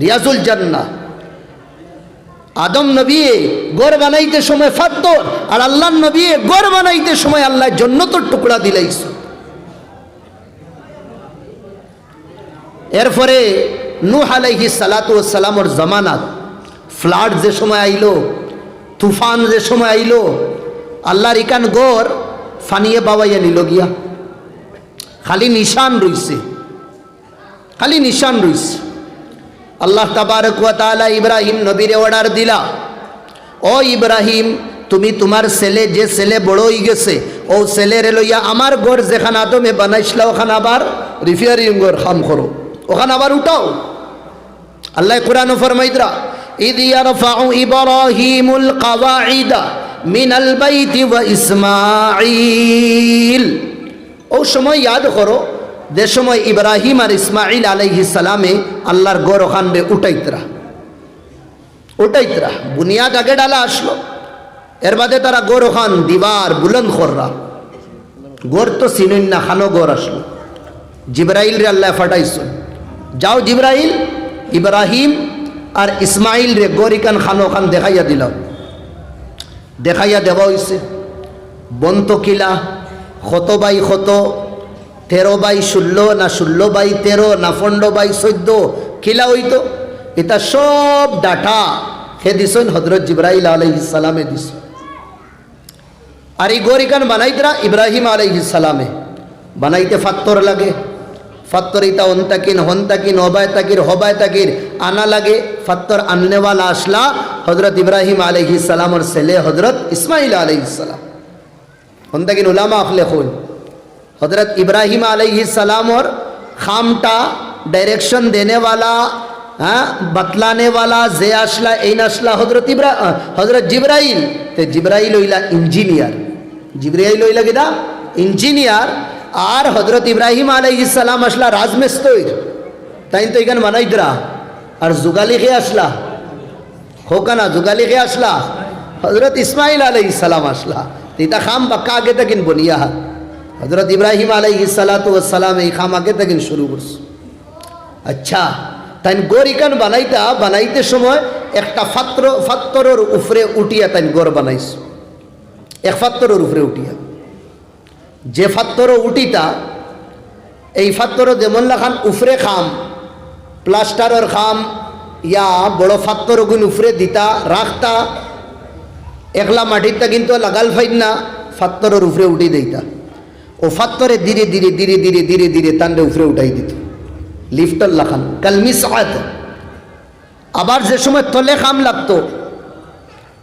রিয়াজুল জান্না আদম নবী গড় বানাইতে সময় ফাত্তর আর আল্লাহ নবী গড় বানাইতে সময় আল্লাহ জন্নতর টুকরা দিলাইছ। এরপরে নূহ আলাইহি সালাতু সালামর জামানাত, ফ্লাড যে সময় আইলো, তুফান যে সময় আইলো, আল্লাহর ইকান গড় ফানিয়ে বাবাইয়া নিল গিয়া। খালি নিশান রইছে। খালি নিশান রইছে। আল্লাহ তাবারক ওয়া তাআলা ইব্রাহিম নবীরে অর্ডার দিলা ও ইব্রাহিম তুমি তোমার ছেলে যে ছেলে বড় হয়ে গেছে ও ছেলেরে লইয়া আমার গড় যেখানে আদমে বানাইছিলা ওখানে আবার রিফিয়ারিং গড় খাম করো ওখানে আবার উঠাও আল্লাহ কোরআন ফরমাইদরা إذ يرفع إبراهيم القواعد من البيت وإسماعيل ও সময় ইয়াদ করো যে সময় ইব্রাহিম আর ইসমাইল আলাইহিস সালামে আল্লাহর গড় ওখানবে উঠাইতরা উঠাইতরা, বুনিয়াদ আগে ডালা আসলো। এর বাদে তারা গড় ওখান দিবার বুলন্দ কররা গড় তো সিনুন না খানো গড় আসলো। জিব্রাইল রে আল্লাহ ফাটাইছো যাও জিব্রাইল, ইব্রাহিম আর ইসমাইল রে গরিকান খানো খান দেখাইয়া দিল দেখাইয়া দেওয়া হইছে। বন্ত কিলা শত বাই শত তেরো বাই ষোলো না ষোলো বাই তেরো না পনেরো বাই চোদ্দ কিলা হইতো? এটা সব ডাটা হে দিছেন হজরত জিব্রাইল আলাইহিস সালামে দিছ। আর এই গরিকান বানাইতরা ইব্রাহিম আলাইহিস সালামে। বানাইতে ফাত্তর লাগে। ফাত্তর ইতা অন্তাকিন, হন্তাকিন অবায় তাকির হবায় তাকির আনা লাগে। ফাত্তর আননেওয়ালা আসলা হজরত ইব্রাহিম আলহি সালামর ছেলে হজরত ইসমাইল আলহি হন তাকিন উলামা আখলে খুন हज़रत इब्राहिम सलाम और खामटा डायरेक्शन देने वाला हाँ बतलाने वाला जे आसला एन आसला हज़रत इब्रा हज़रत जिब्राईल ते जिब्राईल ओइला इंजिनियर जिब्राईल ओइला किदा इंजिनियर আর হজরত ইব্রাহিম আলাইসালাম আসলা রাজমেস্তৈর তাই তো এখানে মানাইদরা আর যুগালি খেয়ে আসলা হোকানা যুগালি খেয়ে আসলা হজরত ইসমাইল আলাইসালাম আসলা এটা খাম বাক্কা আগে তাকিন বনিয়া হজরত ইব্রাহিম ওয়াস সালাম এই খাম আগে তকিন শুরু করছে। আচ্ছা তাই গরিকান বানাইতা, বানাইতে সময় একটা ফাত্র, ফাত্তরের উপরে উঠিয়া তাই গড় বানাইছ। এক ফাত্তরের উপরে উঠিয়া। যে ফাত্তর উঠিতা, এই ফাত্তর যেমন লাখান উফরে খাম, প্লাস্টারের খাম, ইয়া বড় ফাত্তর গুণ উফরে দিতা, রাখতা, একলা মাটিরটা কিন্তু লাগাল ফাইন না, ফাত্তরের উপরে উঠি দিতা ও ফাত্তরে ধীরে ধীরে ধীরে ধীরে ধীরে ধীরে তান্ডে উপরে উঠাই দিত লিফটার লাখান কালমি সাহাত আবার যে সময় তলে খাম লাগতো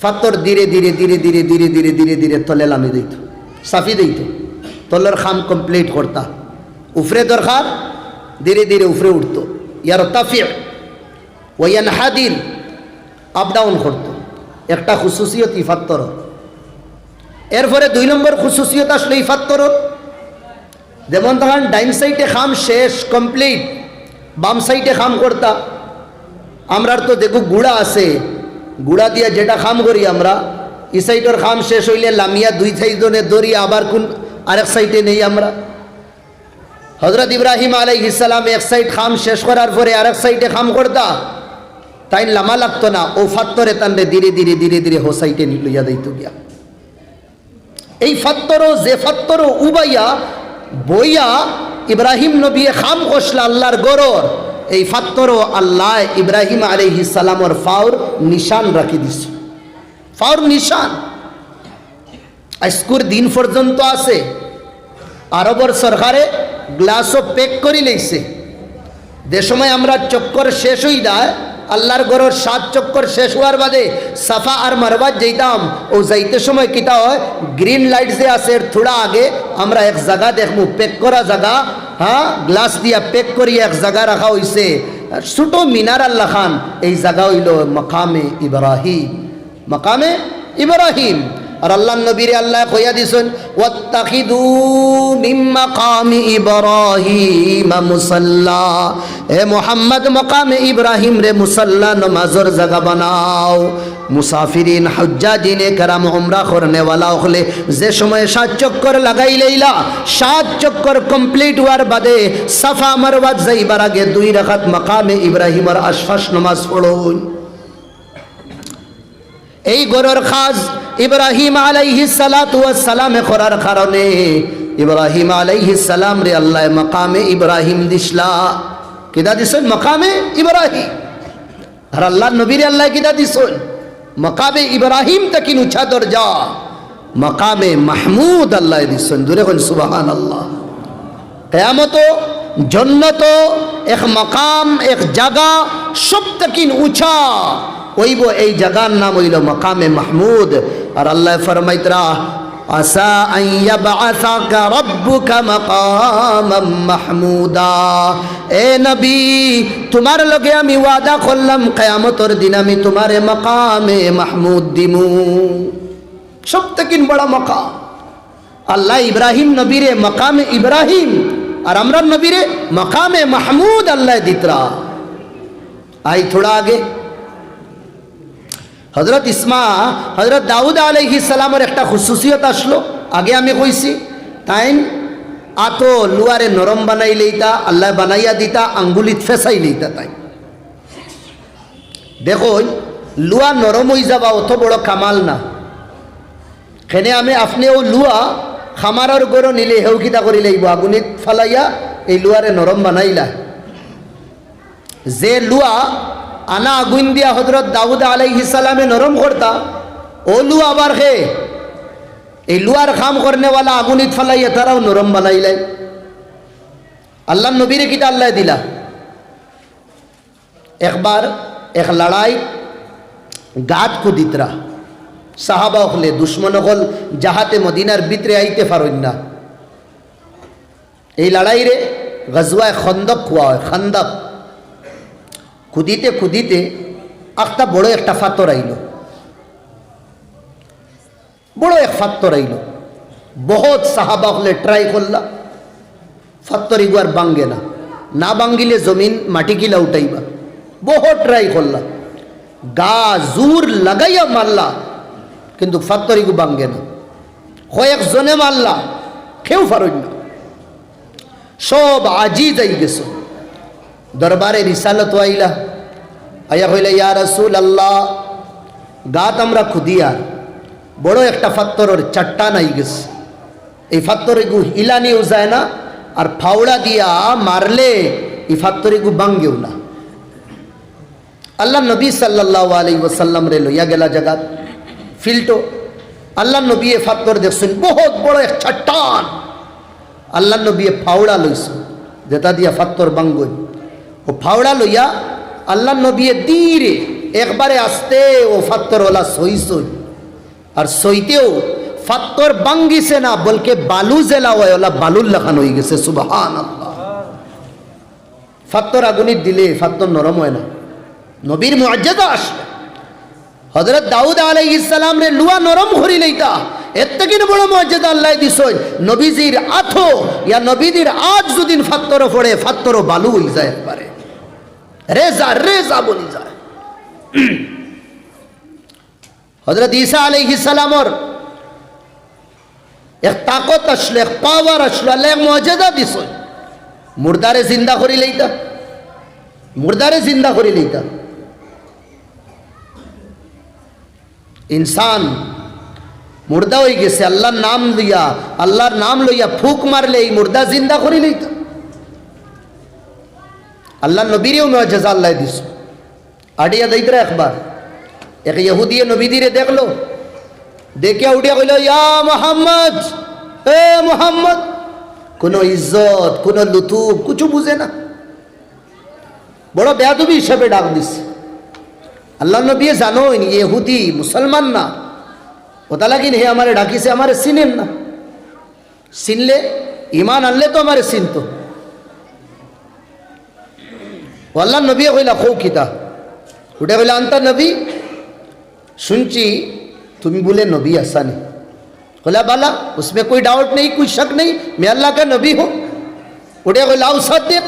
ফাত্তর ধীরে ধীরে ধীরে ধীরে ধীরে ধীরে ধীরে ধীরে তলে লামি দিত সাফি দিত তলের খাম কমপ্লিট করতা উফরে দরকার ধীরে ধীরে উফরে উঠতো ইয়ার তাফিয়া ওয়ান হাদির আপ ডাউন করতো একটা খুশুসিয়ত ইফাত্তর এরপরে দুই নম্বর খুশুসিয়ত আসলো ইফাত্তর যেমন তখন ডাইন সাইডে খাম শেষ কমপ্লিট বাম সাইডে খাম করতা। আমরার তো দেখো গুড়া আছে। গুড়া দিয়ে যেটা খাম করি আমরা, ই সাইডের খাম শেষ হইলে লামিয়া দুই সাইডনে দড়ি আবার কোন আরেক সাইডে নেই আমরা। হজরত ইব্রাহিম আলাই ইসালাম এক সাইড খাম শেষ করার পরে আরেক সাইডে খাম করতা। তাই লামা লাগতো না, ও ফাত্তরে তান্ডে ধীরে ধীরে ধীরে ধীরে হো সাইডে লইয়া দিত গিয়া। এই ফাত্তরও, যে ফাত্তরও উবাইয়া বইয়া ইব্রাহিম নবী খাম কষলা আল্লাহর গরর। এই ফাত্তরও আল্লাহ ইব্রাহিম আলহি সালামর ফাউর নিশান রাখি দিস ফাউর নিশান। আজকুর দিন পর্যন্ত আছে। আরবর সরকারে গ্লাসও পেক করি লইছে। যে সময় আমরা চক্কর শেষ হই যায় আল্লাহর গরর সাত চক্কর শেষ হওয়ার বাদে সাফা আর মারবাদ যেতাম ও যাইতে সময় কিতা হয়? গ্রিন লাইট যে আছে থোড়া আগে আমরা এক জায়গা দেখব পেক করা জায়গা হ্যাঁ? গ্লাস দিয়া পেক করি এক জায়গা রাখা হয়েছে ছোট মিনার আল্লাহ খান, এই জায়গা হইল মকামে ইব্রাহিম। মকামে ইব্রাহিম। আর আল্লাহ নবীরে আল্লাহ কইয়া দিছেন, ওয়াত্তাখিদু মিন মাকামি ইব্রাহিম মুসাল্লা। এ মোহাম্মদ, মকামে ইব্রাহিম রে মুসাল্লা, নমাজর জায়গা বানাও। মুসাফিরিন, হজ্জাজিনে কারাম উমরা করনে ওয়ালা হলে যে সময় সাত চক্কর লাগাই লইলা, সাত চক্কর কমপ্লিট হওয়ার বাদে সাফা মারওয়াত যাইবার আগে দুই রাকাত মাকামে ইব্রাহিমের আশফাস নামাজ পড়ুন। এই গরর খাস ইব্রাহিম আলাইহি সালাতু সালামে করার কারণে ইব্রাহিম আলাইহি সালাম রে আল্লাহ মাকামে ইব্রাহিম দিসলা। কিদা দিছেন মাকামে ইব্রাহিম। আর আল্লাহ নবীর আল্লাহ কিদা দিছেন মাকামে ইব্রাহিম তাকিন উচ্চা দরজা। মাকামে মাহমুদ আল্লাহ দিছেন দূরে কোন সুবহান আল্লাহ কেয়ামত, জন্নত, এক মাকাম, এক জায়গা সব তকিন উঁচা। ওইব এই জায়গার নাম হইল মাকামে মাহমুদ। আর আল্লাহ ফরমাইতরা আসা মাহমুদা। এ নবী, তোমার লগে আমি ওয়াদা করলাম, কিয়ামতের দিন আমি তোমারে মকামে মাহমুদ দিমু। সব তকিন বড় মাকাম। আল্লাহ ইব্রাহিম নবীরে মকামে ইব্রাহিম, আর আমরা নবীরে মকামে মাহমুদ আল্লাহ দিতরা। আই থোড়া আগে। হজরত ইসমা হজরত দাউদ আলহি সালামের একটা খুশুসিয়ত আসলো। আগে আমি কইছি তাই আতো লুয়ারে নরম বানাই লইতা, আল্লাহ বানাইয়া দিতা, আঙ্গুলিত ফেসাই লইতা তাই। দেখো, লুয়া নরম হয়ে যাবা অত বড় কামাল না। খেনে আমি আপনি ও লুয়া খামারর গরো নিলে হেউ কিতা করি লাগিব আগুনিত ফালাইয়া এই লুয়ারে নরম বানাইলা। যে লুয়া আনা আগুন দিয়া হজরত দাউদ আলাইহিস সালামে নরম করতা, ও লুয়া আবার খে এই লুয়ার খাম করনেওয়ালা আগুনিত ফালাইয়া তারাও নরম বানাইলাই আল্লাহ নবীরে কিতা আল্লাহ দিলা। একবার এক লড়াই গাত কুদিতরা। সাহাবা হলে দুশ্মন হল যাহাতে মদিনার ভিতরে আইতে পারেন না। এই লড়াইরে গজওয়ায় খন্দক খুয়া হয়, খন্দক। খুদিতে খুদিতে একটা বড় একটা ফাতর আইল। বড় এক ফাত্তর আইল। বহুত সাহাবা হলে ট্রাই করলা। ফাত্তর ইগুয়ার বাঙ্গে না। না বাঙ্গিলে জমিন মাটি গিলা উঠাইবা। বহুত ট্রাই করলা। গা জোর লাগাইয়া মারলা। কিন্তু ফাত্তরিগু বাঙ্গে না। কয়েকজনে মারলা। কেউ ফারুন না। সব আজি যাই গেছ। দরবারে রিসালত আইলা। আয়া হইলে ইয়া রসুল আল্লাহ গাত আমরা খুদিয়ার বড় একটা ফাত্তরের চাট্টান আই গেছে। এই ফাত্তরিগু হিলানিও যায় না, আর ফাওড়া দিয়া মারলে এই ফাত্তরিগু বাঙ্গেও না। আল্লাহ নবী সাল্লাহ আলী ওসাল্লাম রে লইয়া গেলা জাগাত, ফিল্টো। আল্লাহ নবী ফাত্তর দেখছেন, বহুত বড় এক চট্টান। আল্লাহ নবী ফাওড়া লইছ, যেটা দিয়া ফাত্তর বাঙ্গই। ও ফাওড়া লইয়া আল্লাহ নবী ধীরে একবারে আসতে ও ফাত্তর ওলা সই সই। আর সইতেও ফাত্তর বাঙ্গিছে না, বলকে বালু জেলা ওলা বালুর লেখানো হয়ে গেছে সুবাহান ফাত্তর আগুনির দিলে ফাত্তর নরম হয় না। নবীর মর্যাদা আসলো। হজরত দাউদ আলাই ইসালাম রে লুয়া নরম করি লইতা। এর থেকে বড় মর্যাদা আল্লাহ দিছই নবীজির আথো ইয়া নবীদের আজ যদিন ফাত্তর পড়ে ফাত্তর বালু হয়ে যায় একবারে। রেজা রেজা বলি যায়। হজরত ঈসা আলাই ইসালামর এক তাকত আসলো, এক পাওয়ার আসলো, আল্লাহ এক মর্যাদা দিছই মুর্দারে জিন্দা করি লইতা। মুর্দারে জিন্দা করি লইতা। ইনসান, মুর্দা হয়ে গেছে, আল্লাহর নাম দিয়া আল্লাহর নাম লইয়া ফুক মারলে এই মুর্দা জিন্দা করি লইতা। আল্লাহ নবীরেও মজা আল্লাহ দিস। আডিয়া দইতরা একবার। এক ইহুদিয়ে নবীদিরে দেখল। দেখে উঠিয়া কইল, ইয়া মোহাম্মদ! এ মোহাম্মদ! কোনো ইজ্জত, কোনো লুতুব কিছু বুঝে না। বড় বেয়াদবি হিসেবে ডাক দিছে। আল্লাহ নবী জানো ইহুদি, মুসলমান না। ওটা লাগিন হে আমারে ডাকিছে, আমারে চিনেন না। চিনলে ইমান আনলে তো আমারে চিনত। আল্লাহ নবী কইলা খৌ কিতা ওটা কইলা আন্তা নবী, শুনছি তুমি বলে নবী আসানি। কলা বালা, উসমে কোই ডাউট নেই, কোই শক নেই, মে আল্লাহ কা নবী হো। ওটা কইলা আউ সাদেক,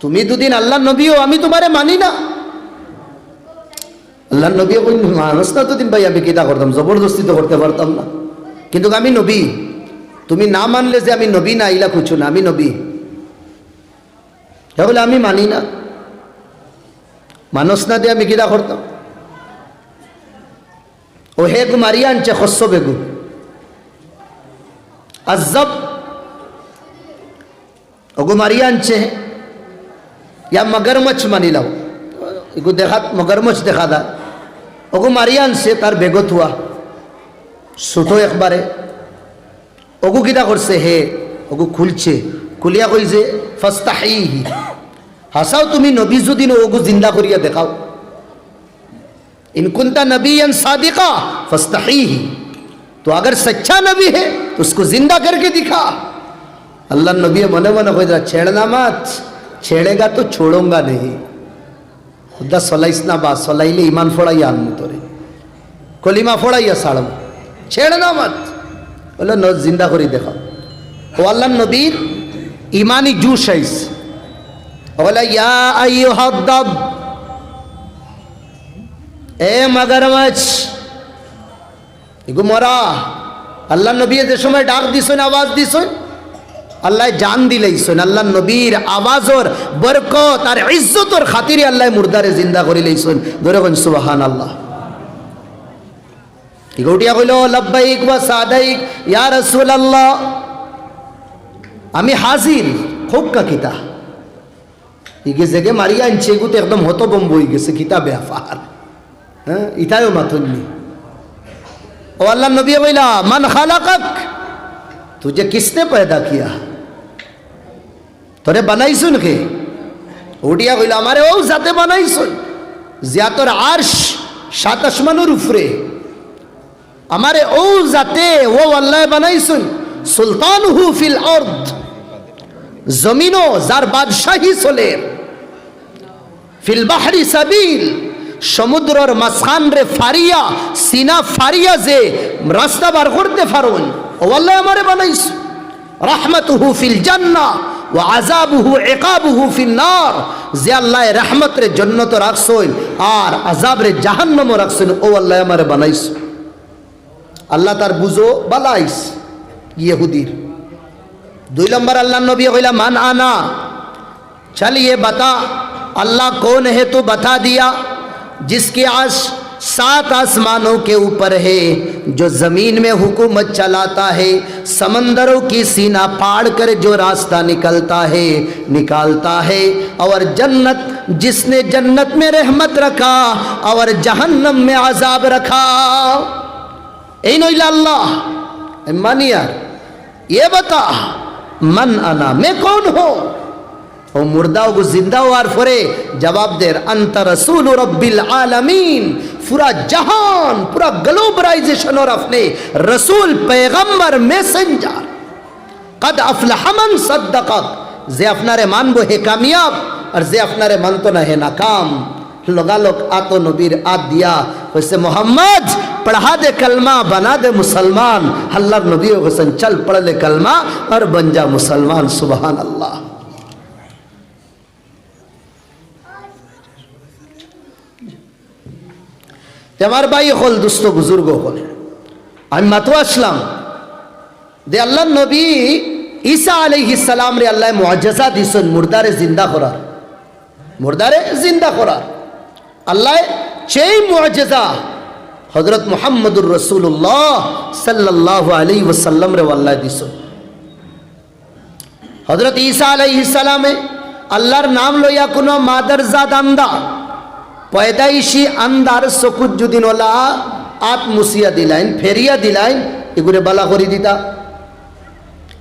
তুমি দুদিন আল্লাহ নবী হো আমি তোমারে মানি না। আল্লাহ নবী কই মানুষ না দুদিন ভাই, আমি কিতা করতাম? জবরদস্তি তো করতে পারতাম না। কিন্তু আমি নবী, তুমি না মানলে যে আমি নবী না, ইলা কিছু না, আমি নবী। তাহলে আমি মানি না। মানস না দিয়ে আমি কিরা করতাম ও হেগ মারিয়া আনছে হস্য বেগু আজব ওগু মারিয়া আনছে। ইয়া মগরমছ মানি লাও। এগু দেখা মগরমছ দেখা দা। ওগু মারিয়া আনছে তার বেগত হুয়া ছোট একবারে ওগু কিটা করছে হে ওগু খুলছে। খুলিয়া কইছে ফাস্তাহিহি। হাসাও তুমি নবী যদি ন ওগু জিন্দা করিয়া দেখাও इन कुंता नबीयन सादिका फस्तहीही तो अगर सच्चा नबी है तो उसको जिंदा करके दिखा अल्लाह नबी मने मने कोई छेड़ना मत छेड़ेगा तो छोड़ूंगा नहीं खुदा सलाइस ना बात सलाइले ईमान फोड़ाई आन তোরে কলিমা ফোড়াইয়া সাড়ম ছেড়ে না মত বলে ন জিন্দা করে দেখো ও আল্লাহ নবীর ইমানি জুস আইস বলে, ইয়া আইয়ুহাদ্দাব, এ মগরমচ্ছ এগো মরা আল্লাহ নবী যে সময় ডাক দিছেন, আওয়াজ দিছেন, আল্লাহ জান দিলেইছেন, আল্লাহ নবীর আওয়াজর বরকত আর ইজ্জতর খাতিরে আল্লাহ মুর্দারে জিন্দা করে লইছেন। ধরে কোন সুবাহান আল্লাহ ইগোটিয়া কইল, লব্বাইক ওয়া সাদাইক, ইয়া রাসূলুল্লাহ। আমি হাজির, খুব কা কিতা ইগে জেগে মারিয়া আনছে, এগুতে একদম হতবম্ব হয়ে গেছে কিতাবে আফার। হ্যাঁ ইতায়ও মাতন্নি। ও আল্লাহ নবী বইলা, মান খালাকাক? যে কিসনে পয়দা কিয়া? তোরে বানাইছুন কে? উঠিয়া কইল, আমারে ও যাতে বানাইছুন। জিয়া তোর আর্শ, সাত আসমানোর উফরে আমারে ও যাতে ও আল্লাহ বানাইছুন। সুলতান হু ফিল অর্ধ জমিনও যার বাদশাহী চলে। ফিলবাহারি সাবিল। সমুদ্রর মাঝখান রে ফারিয়া, সিনা ফারিয়া যে রাস্তা বার করতে ফারুন ও আল্লাহ আমারে বানাইস। রাহমাতুহু ফিল জান্না ও আজাবুহু একাবুহু নার। যে আল্লাহ রহমত রে জন্নত রাখসই আর আজাব রে জাহান্নম রাখছেন ও আল্লাহ আমারে বানাইস। আল্লাহ তার বুঝো বালাইস, ইহুদির। দুই নম্বর আল্লাহ নবী হইলা, মান আনা, চালিয়ে বাতা अल्लाह कौन है तो बता दिया, जिसके आज सात आसमानों के ऊपर है, जो ज़मीन में हुकूमत चलाता है, समंदरों की सीना पाड़ कर जो रास्ता निकलता है, निकालता है, और जन्नत, जिसने जन्नत में रहमत रखा, और जहन्नम में आजाब रखा। अल्लाह मन ये बता, मन अना मैं कौन हूँ? ও মুর্দাও জিন্দা হওয়ার পরে জবাব দের আন্তা রসুল রব্বিল আলমিন। পুরা জাহান, পুরা গ্লোবালাইজেশন ওর আপনি। রসুল, পেগম্বর, মেসেঞ্জার। কদ আফলাহমন সদ্দকত যে আপনারে মানবো হে কামিয়াব, আর যে আপনারে মানত না হে নাকাম। লগালক আত নবীর আত দিয়া হয়েছে মোহাম্মদ, পড়া দে কলমা, বানা দে মুসলমান। আল্লাহর নবী হোসেন চল পড়লে কলমা, আর বঞ্জা মুসলমান সুবহান আল্লাহ আমার ভাই হল দুস্থ বুজুর্গ হল। আমি মাতো আসলাম। দে আল্লাহ নবী ঈসা আলাইহিস রে আল্লাহ মুআজ্জাজা দিছেন, মুর্দারে জিন্দা করার। মুর্দারে জিন্দা করার। আল্লাহ সেই মুআজ্জাজা হযরত মুহাম্মদুর রাসূলুল্লাহ সাল্লাল্লাহু আলাইহি ওয়াসাল্লাম রে আল্লাহ দিছেন। হযরত ঈসা আলাইহিস সালামে আল্লাহর নাম লইয়া কোনো মাদারজাদ আন্দা পয়দাইশি আন্দার সকুজ্জুদ্দিনওয়ালা আত মুসিয়া দিলাইন, ফেরিয়া দিলাইন এগুলো বালা করি দিতা।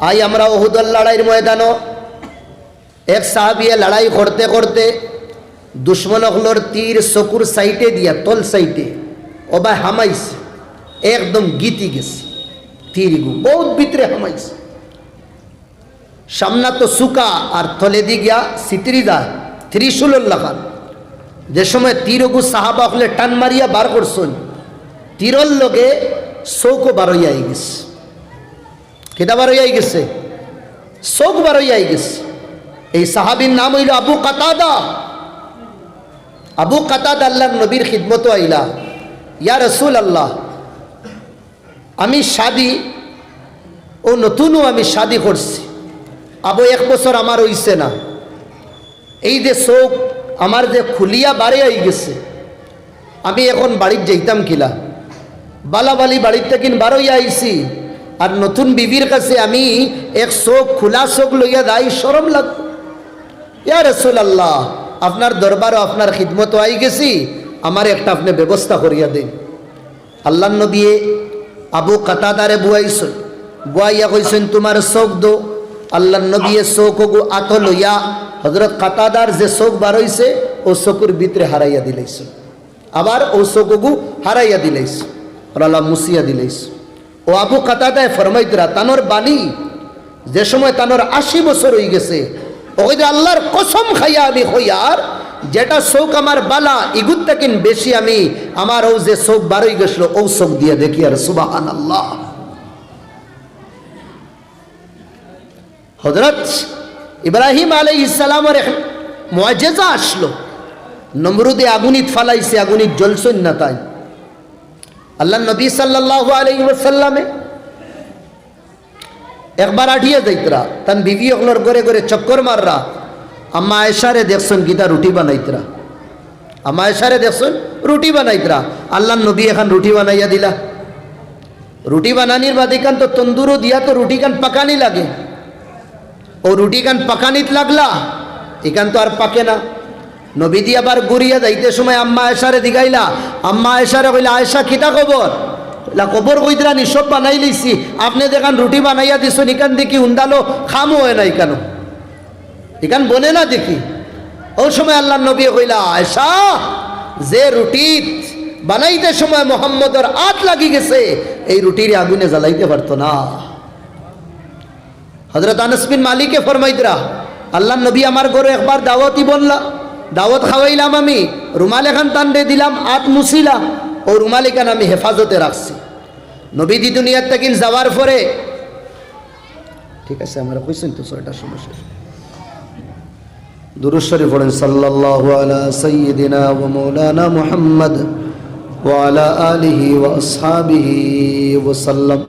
আই আমরা ওহুদল লড়াইয়ের ময়দানও। এক সাহাবিয়ে লড়াই করতে করতে দুশ্মনগুলোর তীর চকুর সাইটে দিয়া, তল সাইটে ওবা হামাইস একদম গীতি গেছে তীরগু বহুত ভিতরে হামাইস সামনা তো সুকা আর তলে দি গিয়া সিতরি ত্রিশুলর লাখান যে সময় তীরগু সাহাবা হলে টান মারিয়া বার করছেন, তীরর লগে চৌকো বারোই আই গেছে। কেটা বারোই আই গেছে? চৌক বারোই আই গেছে। এই সাহাবির নাম হইল আবু কাতাদা। আবু কাতাদ আল্লাহ নবীর খিদমত আইলা। ইয়া রসুল আল্লাহ আমি শাদি, ও নতুনও আমি শাদি করছি। আবু এক বছর আমার হইছে না। এই যে চোখ আমার যে খুলিয়া বাড়ি হয়ে গেছে, আমি এখন বাড়ির যাইতাম কিলা। বালাবালি বাড়ির থেকে বারোই আইছি, আর নতুন বিবির কাছে আমি এক চোখ, খোলা চোখ লইয়া যাই সরম লাগ ইয়া রসুল আল্লাহ আপনার দরবারও আপনার খিদমত আই গেছি, আমার একটা আপনি ব্যবস্থা করিয়া দিন। আল্লাহ নবী আবু কাতাদারে বুয়াইছেন, বুয়াইয়া কইছেন, তোমার চোখ দো আল্লাহ নবীয়ে চোখ গু আত লইয়া হজরত কাতাদার যে চোখ বার হইছে ও চকুর ভিতরে হারাইয়া দিলাইছ। আবার ও চোখ গু হারাইয়া দিলাইছ, আল্লাহ মুসিয়া দিলাইছ। ও আবু কাতাদায় ফরমাইতরা তানোর বাণী, যে সময় তানোর আশি বছর হয়ে গেছে ওই আল্লাহর কসম খাইয়া আমি হইয়ার যেটা চোখ আমার বালা ইগুত তাকিন বেশি আমি, আমার ও যে চোখ বারোই গেছিল ও চোখ দিয়ে দেখি আর সুবাহান আল্লাহ হজরত ইব্রাহিম আলাই ইসালামের মজেজা আসলো। নমরুদে আগুনিত ফালাইছে, আগুনিত জলসন না তাই। আল্লাহ নবী সাল্লাহ আলাই ওসাল্লামে একবার আঠিয়ে যাইতরা, তান বিবি ওগুলোর ঘরে ঘরে চক্কর মাররা, আম্মা আয়সারে দেখছেন গীতা রুটি বানাইতরা। আম্মা আয়সারে দেখছেন রুটি বানাইতরা আল্লাহ নবী এখন রুটি বানাইয়া দিলা। রুটি বানানির বাদ এখান তো তন্দুরও দিয়া তো রুটি কান পাকানি লাগে। ও রুটি কান পাকানিত লাগলা? এখান তো আর পাকে না। নবী দিয়ে আবার গুড়িয়া যাইতে সময় আম্মা আয়সারে দিগাইলা, আম্মা আয়সারে কইলা আয়সা কিতা খবর? লা কবর কইদরা নি বানাই লইছি। আপনি দেখান রুটি বানাইয়া দিছেন ইকান দেখি উন্দালো খামো হয় না ইকান এখান বনে না দেখি। ও সময় আল্লাহ নবী কইলা আয়সা যে রুটি বানাইতে সময় মোহাম্মদর আত লাগি গেছে, এই রুটির আগুনে জ্বালাইতে পারতো না। হজরত আনসবিন মালিকে ফরমাইতরা আল্লাহ নবী আমার ঘরে একবার দাওয়াতি বললা দাওয়াত খাওয়াইলাম আমি, রুমাল এখান টান্ডে দিলাম আত মুছিলাম ও রুমাল এখান আমি হেফাজতে রাখছি? নবীদি দুনিয়ার থেকে যাওয়ার পরে, ঠিক আছে, আমরা কইছেন তো ছয়টার সমস্যা দুরুশ্বরী পড়েন, সাল্লাল্লাহু আলা সাইয়্যিদিনা ওয়া মাওলানা মুহাম্মদ ওয়া আলা আলিহি ওয়া আসহাবিহি ওয়া সাল্লাম।